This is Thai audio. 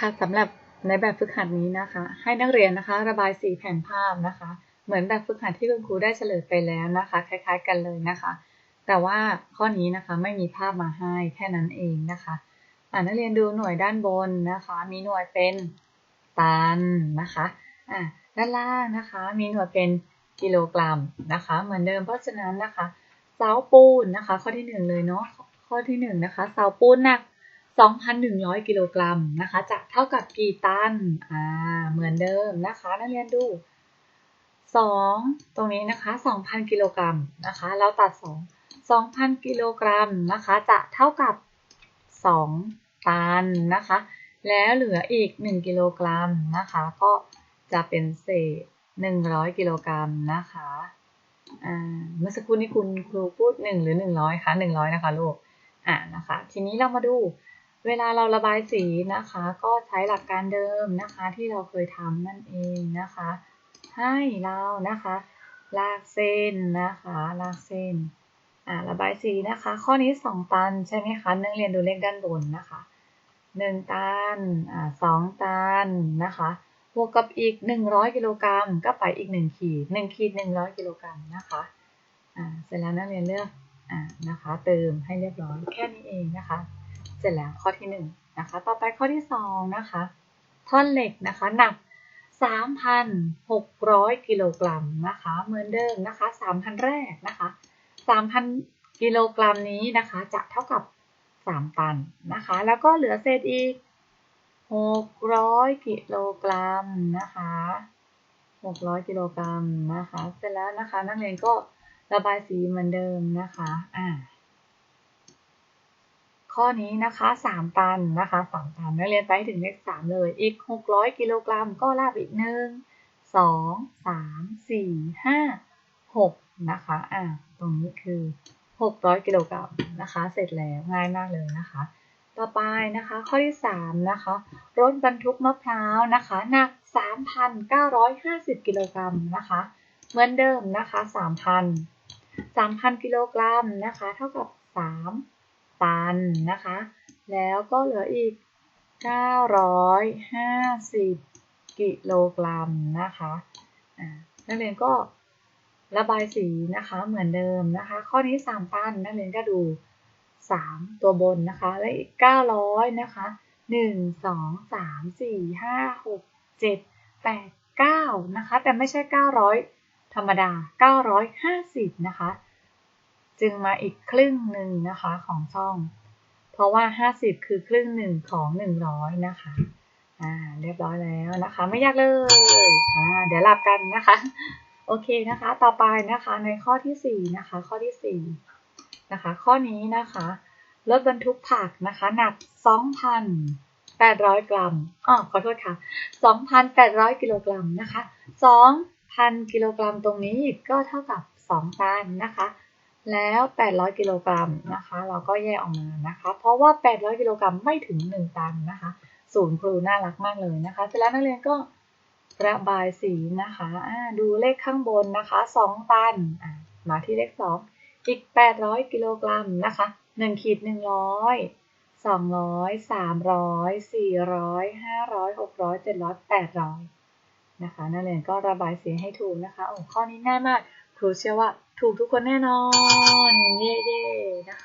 ค่ะสำหรับในแบบฝึกหัดนี้นะคะ ให้นักเรียนนะคะ ระบายสีแผ่นภาพนะคะ เหมือนแบบฝึกหัดที่คุณครูได้เฉลยไปแล้วนะคะ คล้าย ๆ กันเลยนะคะ แต่ว่าข้อนี้นะคะไม่มีภาพมาให้แค่นั้นเองนะคะอ่านักเรียนดูหน่วยด้านบนนะคะ มีหน่วยเป็นตันนะคะอ่าด้านล่างนะคะ มีหน่วยเป็นกิโลกรัมนะคะ เหมือนเดิมเพราะฉะนั้นนะคะเสาปูนนะคะ ข้อที่หนึ่งเลยเนาะข้อที่หนึ่งนะคะเสาปูนหนัก 2,100 กิโลกรัมนะคะจะเท่ากับกี่ตันอ่าเหมือนเดิมนะคะนักเรียนดู2ตรงนี้นะคะ 2,000 กิโลกรัมนะคะ เราตัด 2 2,000 กิโลกรัมนะคะ จะเท่ากับ 2 ตันนะคะ แล้วเหลืออีก 1 กิโลกรัมนะคะ ก็จะเป็นเศษ 100 กิโลกรัมนะคะอ่าเมื่อสักครู่นี้คุณครูพูด 1 หรือ 100คะ100 นะคะลูกอ่านะคะ ทีนี้เรามาดู เวลาเราระบายสีนะคะ ก็ใช้หลักการเดิมนะคะที่เราเคยทำนั่นเองนะคะ ให้เรานะคะ ลากเส้นนะคะ ลากเส้นอ่าระบายสีนะคะ ข้อนี้ 2 ตันใช่ไหมคะนักเรียนดูเลขด้านบนนะคะ 1 ตันอ่า2ตันนะคะบวกกับอีก 100 กิโลกรัมก็ไปอีก 1 ขีด 1 ขีด 100 กิโลกรัมนะคะอ่าเสร็จแล้วนักเรียนเลือกอ่านะคะ เติมให้เรียบร้อยแค่นี้เองนะคะ เสร็จแล้วข้อที่1นงนะคะ ต่อไปข้อที่2นะคะ ท่อนเหล็กนะคะหนัก 3,600 กิโลกรัมนะคะ เหมือนเดิมนะคะ 3,000 แรกนะคะ 3,000 กิโลกรัมนี้นะคะ จะเท่ากับ 3 ตันนะคะ แล้วก็เหลือเศษอีก 600 กิโลกรัมนะคะ600 กิโลกรัมนะคะ เสร็จแล้วนะคะ นักเรียนก็ระบายสีเหมือนเดิมนะคะ อ่า ข้อนี้นะคะ 3 ตันนะคะ 3 ตันนักเรียนไปถึงเลข3เลย อีก 600 กิโลกรัมก็ลาบอีก 1 2 3 4 5 6 นะคะ อ่า ตรงนี้คือ 600 กิโลกรัมนะคะ เสร็จแล้วง่ายมากเลยนะคะ ต่อไปนะคะ ข้อที่ 3 นะคะ รถบรรทุกมะพร้าวนะคะหนัก 3,950 กิโลกรัมนะคะ เหมือนเดิมนะคะ 3,000 3,000 กิโลกรัมนะคะ เท่ากับ 3 ตันนะคะ แล้วก็เหลืออีก 950 กิโลกรัมนะคะอ่นักเรียนก็ระบายสีนะคะเหมือนเดิมนะคะ ข้อนี้ 3 ตันนักเรียนก็ดู 3 ตัวบนนะคะ และอีก 900 นะคะ 1 2 3 4 5 6 7 8 9 นะคะ แต่ไม่ใช่ 900 ธรรมดา 950 นะคะ จึงมาอีกครึ่งหนึ่งนะคะของช่อง เพราะว่า 50 คือครึ่งหนึ่งของ 100 นะคะ อ่า เรียบร้อยแล้วนะคะ ไม่ยากเลย อ่า เดี๋ยวหลับกันนะคะ โอเคนะคะ ต่อไปนะคะในข้อที่ 4 นะคะ ข้อที่ 4 นะคะ ข้อนี้นะคะรถบรรทุกผักนะคะ หนัก 2,800 กรัมอ๋อขอโทษค่ะ 2,800 กิโลกรัมนะคะ 2,000 กิโลกรัมตรงนี้ก็เท่ากับ 2 ตันนะคะ แล้ว 800 กิโลกรัมนะคะ เราก็แยกออกมานะคะ เพราะว่า 800 กิโลกรัมไม่ถึง 1 ตันนะคะศูนย์ครูน่ารักมากเลยนะคะ เสร็จแล้วนักเรียนก็ระบายสีนะคะดูเลขข้างบนนะคะ 2 ตัน มาที่เลข 2 อีก 800 กิโลกรัมนะคะ 1 ขีด 100 200 300 400 500 600 700 800นะคะนักเรียนก็ระบายสีให้ถูกนะคะโอ้ข้อนี้ง่ายมาก ครูเชื่อว่าถูกทุกคนแน่นอน เย่ๆนะคะ